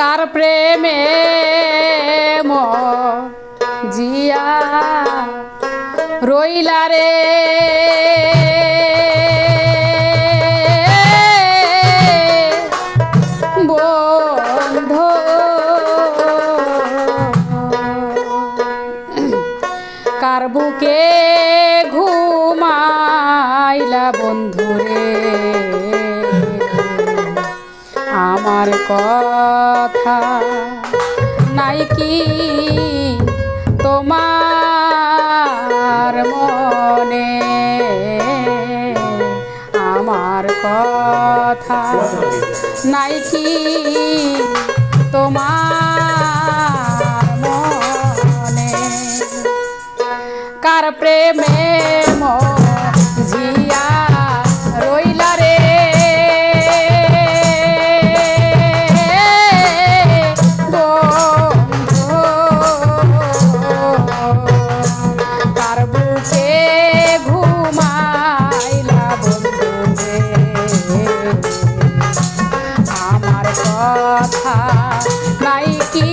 কার প্রেমে জিয়া রইলা রে? কার বুকে ঘুমাইলা বন্ধুরে আমার ক কথা। নাই কি তোমার মনে আমার কথা। নাই কি তোমার মনে কার প্রেমে মনে কথা নাই কি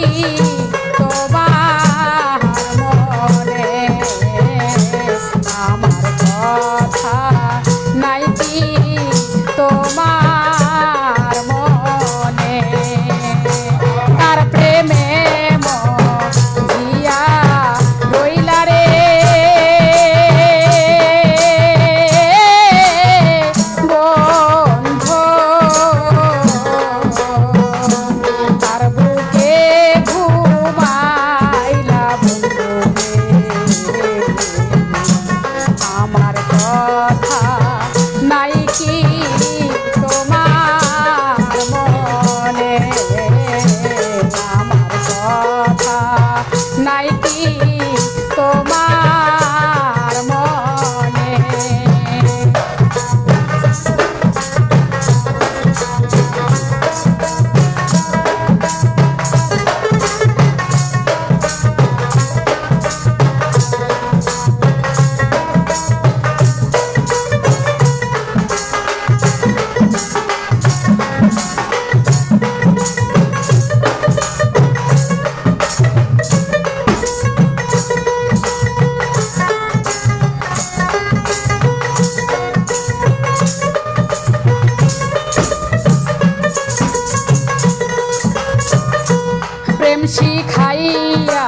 প্রেম শিখাইয়া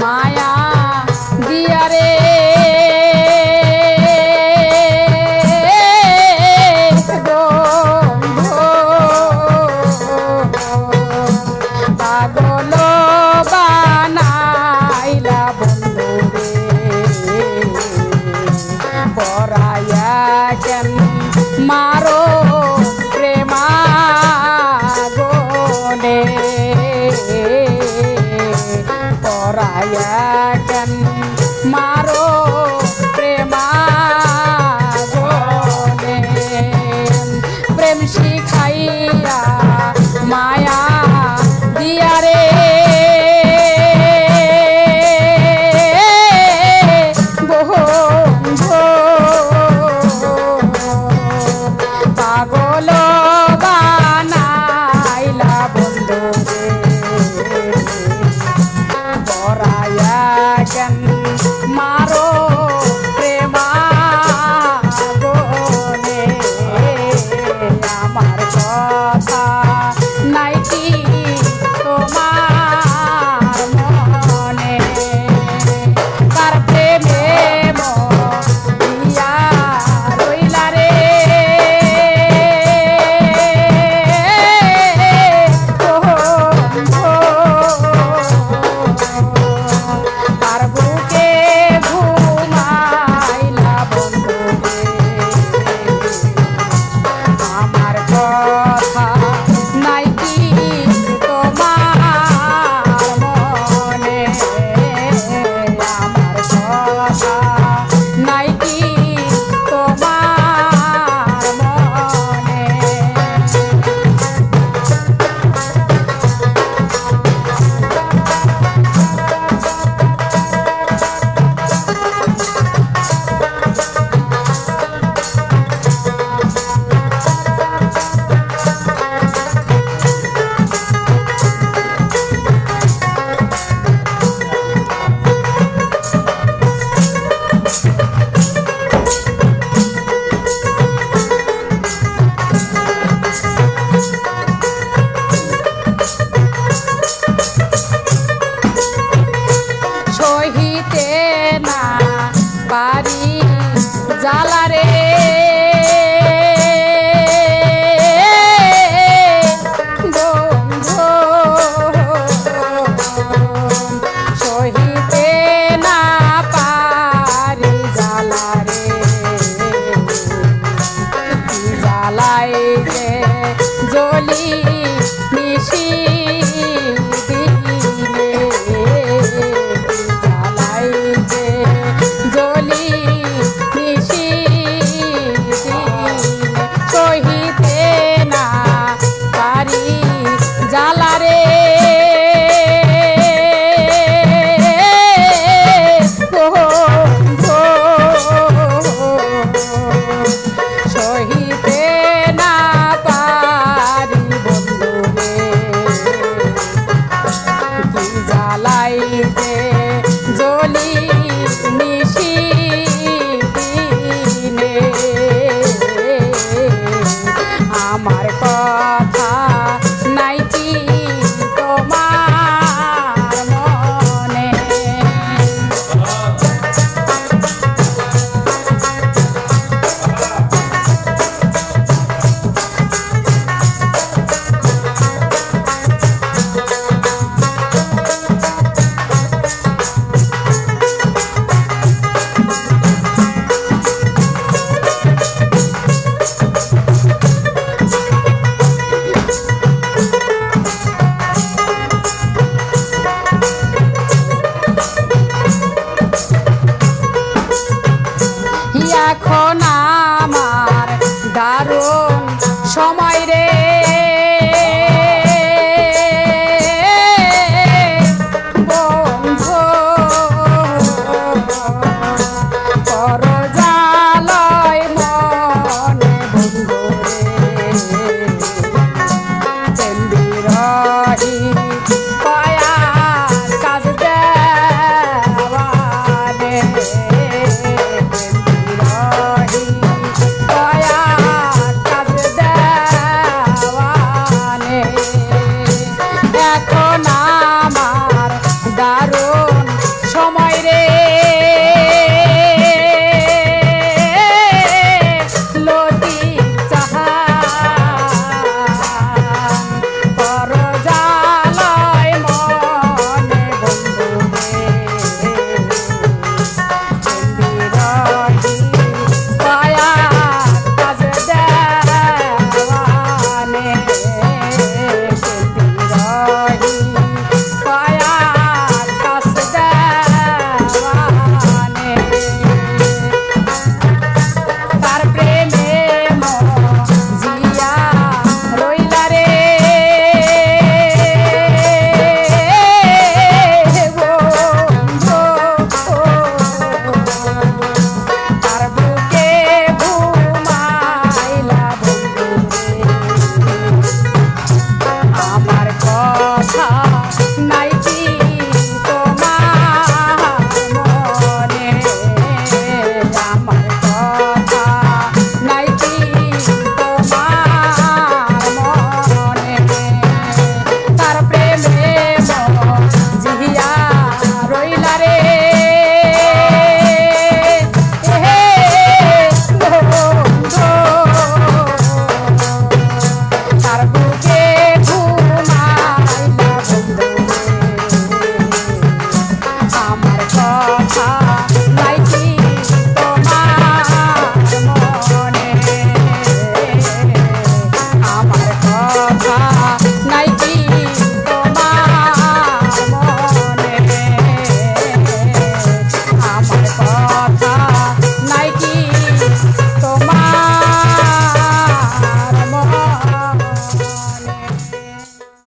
মায়া